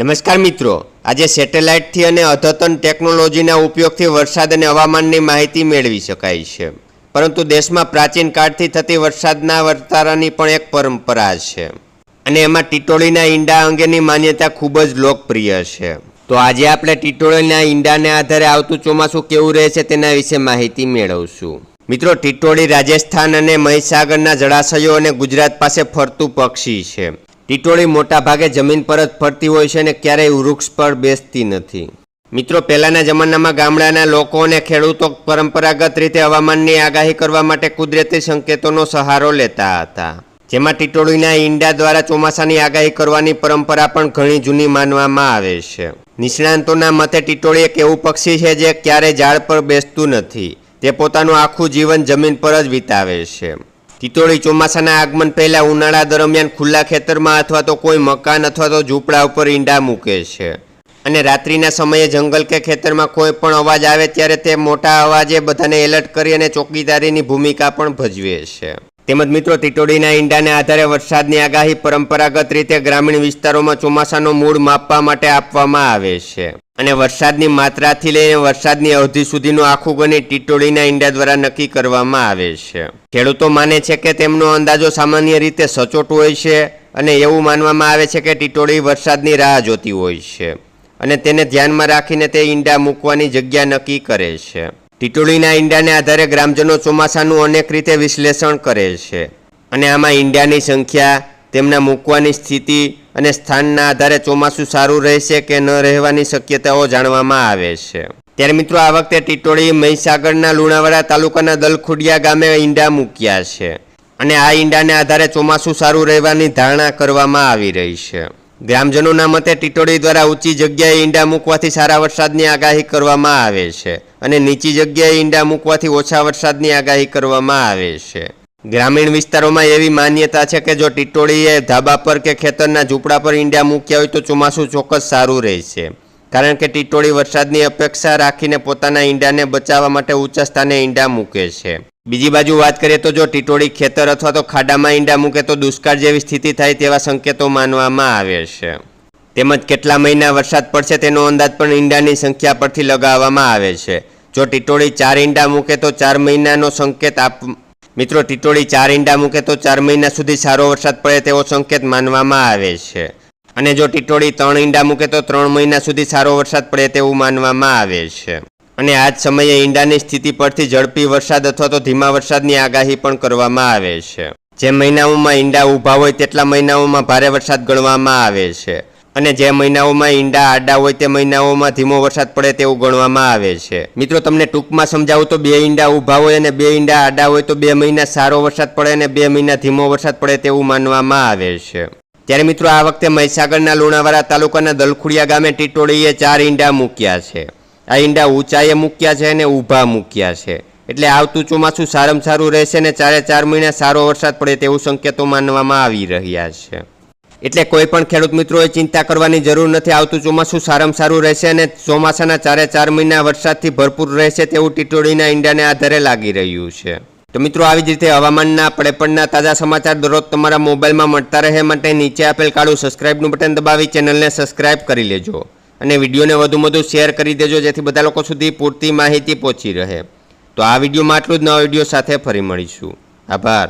નમસ્કાર મિત્રો. આજે સેટેલાઇટથી અને અદ્યતન ટેકનોલોજીના ઉપયોગથી વરસાદ અને હવામાનની માહિતી મેળવી શકાય છે. પરંતુ દેશમાં પ્રાચીન કાળથી થતી વરસાદના વર્તારાની પણ એક પરંપરા છે. અને એમાં ટીટોળીના ઈંડા અંગેની માન્યતા ખૂબ જ લોકપ્રિય છે. તો આજે આપણે ટીટોળીના ઈંડાને આધારે આવતું ચોમાસું કેવું રહે છે તેના વિશે માહિતી મેળવશું. મિત્રો, ટીટોળી રાજસ્થાન અને મહીસાગરના જળાશયો અને ગુજરાત પાસે ફરતું પક્ષી છે. ટીટોળી મોટા ભાગે જમીન પર જ ફરતી હોય છે અને ક્યારેય વૃક્ષ પર બેસતી નથી. મિત્રો, પહેલાના જમાનામાં ગામડાના લોકો અને ખેડૂતો પરંપરાગત રીતે હવામાનની આગાહી કરવા માટે કુદરતી સંકેતોનો સહારો લેતા હતા. જેમાં ટીટોળીના ઈંડા દ્વારા ચોમાસાની આગાહી કરવાની પરંપરા પણ ઘણી જૂની માનવામાં આવે છે. નિષ્ણાંતોના મતે, ટીટોળી એક એવું પક્ષી છે જે ક્યારેય ઝાડ પર બેસતું નથી. તે પોતાનું આખું જીવન જમીન પર જ વિતાવે છે. ટીટોળી ચોમાસાના આગમન પહેલાં ઉનાળા દરમિયાન ખુલ્લા ખેતરમાં અથવા તો કોઈ મકાન અથવા તો ઝૂંપડા ઉપર ઈંડા મૂકે છે. અને રાત્રિના સમયે જંગલ કે ખેતરમાં કોઈ પણ અવાજ આવે ત્યારે તે મોટા અવાજે બધાને એલર્ટ કરી અને ચોકીદારીની ભૂમિકા પણ ભજવે છે. તેમજ મિત્રો ટીટોડીના ઈંડાને આધારે વરસાદની આગાહી પરંપરાગત રીતે ગ્રામીણ વિસ્તારોમાં ચોમાસાનો મૂળ માપવા માટે આપવામાં આવે છે. અને વરસાદની માત્રાથી લઈને વરસાદની અવધિ સુધીનું આખું ગણિત ટીટોળીના ઈંડા દ્વારા નક્કી કરવામાં આવે છે. ખેડૂતો માને છે કે તેમનો અંદાજો સામાન્ય રીતે સચોટ હોય છે અને એવું માનવામાં આવે છે કે ટીટોળી વરસાદની રાહ જોતી હોય છે અને તેને ધ્યાનમાં રાખીને તે ઈંડા મૂકવાની જગ્યા નક્કી કરે છે. ટીટોળીના ઈંડાને આધારે ગ્રામજનો ચોમાસાનું અનેક રીતે વિશ્લેષણ કરે છે અને આમાં ઈંડાની સંખ્યા તેમના મૂકવાની સ્થિતિ અને સ્થાનના આધારે ચોમાસું સારું રહેશે કે ન રહેવાની શક્યતાઓ જાણવામાં આવે છે. ત્યારે મિત્રો, આ વખતે ટીટોળી મહીસાગરના લુણાવાડા તાલુકાના દલખુડિયા ગામે ઈંડા મૂક્યા છે અને આ ઈંડાને આધારે ચોમાસું સારું રહેવાની ધારણા કરવામાં આવી રહી છે. ગ્રામજનોના મતે ટીટોળી દ્વારા ઊંચી જગ્યાએ ઈંડા મૂકવાથી સારા વરસાદની આગાહી કરવામાં આવે છે અને નીચી જગ્યાએ ઈંડા મૂકવાથી ઓછા વરસાદની આગાહી કરવામાં આવે છે. ગ્રામીણ વિસ્તારોમાં એવી માન્યતા છે કે જો ટીટોળીએ ધાબા પર કે ખેતરના ઝૂંપડા પર ઈંડા મૂક્યા હોય તો ચોમાસું ચોક્કસ સારું રહેશે. કારણ કે ટીટોળી વરસાદની અપેક્ષા રાખીને પોતાના ઈંડાને બચાવવા માટે ઊંચા સ્થાને ઈંડા મૂકે છે. બીજી બાજુ વાત કરીએ તો જો ટીટોળી ખેતર અથવા તો ખાડામાં ઈંડા મૂકે તો દુષ્કાળ જેવી સ્થિતિ થાય તેવા સંકેતો માનવામાં આવે છે. તેમજ કેટલા મહિના વરસાદ પડશે તેનો અંદાજ પણ ઈંડાની સંખ્યા પરથી લગાવવામાં આવે છે. જો ટીટોળી ચાર ઈંડા મૂકે તો ચાર મહિનાનો સંકેત આપ મિત્રો, ટીટોળી ચાર ઈંડા મૂકે તો ચાર મહિના સુધી સારો વરસાદ પડે તેવો સંકેત માનવામાં આવે છે. અને જો ટીટોળી ત્રણ ઈંડા મૂકે તો ત્રણ મહિના સુધી સારો વરસાદ પડે તેવું માનવામાં આવે છે. અને આ જ સમયે ઈંડાની સ્થિતિ પરથી ઝડપી વરસાદ અથવા તો ધીમા વરસાદની આગાહી પણ કરવામાં આવે છે. જે મહિનાઓમાં ઈંડા ઊભા હોય, તેટલા મહિનાઓમાં ભારે વરસાદ ગણવામાં આવે છે. અને જે મહિનાઓમાં ઈંડા, આડા હોય તે મહિનાઓમાં ધીમો વરસાદ પડે તેવું ગણવામાં આવે છે. મિત્રો, તમને ટૂંકમાં સમજાવું તો બે ઈંડા ઊભા હોય અને બે ઈંડા આડા હોય તો બે મહિના સારો વરસાદ પડે અને બે મહિના ધીમો વરસાદ પડે તેવું માનવામાં આવે છે. ત્યારે મિત્રો, આ વખતે મહીસાગરના લુણાવાડા તાલુકાના દલખુડિયા ગામે ટીટોળીએ ચાર ઈંડા મૂક્યા છે. આ ઈંડા ઊંચાઈએ મૂક્યા છે અને ઊભા મૂક્યા છે. એટલે આવતું ચોમાસું સારામાં સારું રહેશે ને ચારે ચાર મહિના સારો વરસાદ પડે તેવું સંકેતો માનવામાં આવી રહ્યા છે. એટલે કોઈ પણ ખેડૂત મિત્રોએ ચિંતા કરવાની જરૂર નથી. આવતું ચોમાસું સારામાં સારું રહેશે અને ચોમાસાના ચારે ચાર મહિના વરસાદથી ભરપૂર રહેશે તેવું ટીટોળીના ઈંડાને આધારે લાગી રહ્યું છે. તો મિત્રો, આવી જ રીતે હવામાનના પડેપણના તાજા સમાચાર દરરોજ તમારા મોબાઈલમાં મળતા રહે માટે નીચે આપેલ કાળું સબસ્ક્રાઇબનું બટન દબાવી ચેનલને સબસ્ક્રાઇબ કરી લેજો અને વિડીયોને વધુ વધુ શેર કરી દેજો, જેથી બધા લોકો સુધી પૂરતી માહિતી પહોંચી રહે. તો આ વિડીયોમાં આટલું જ. નવા વીડિયો સાથે ફરી મળીશું. આભાર.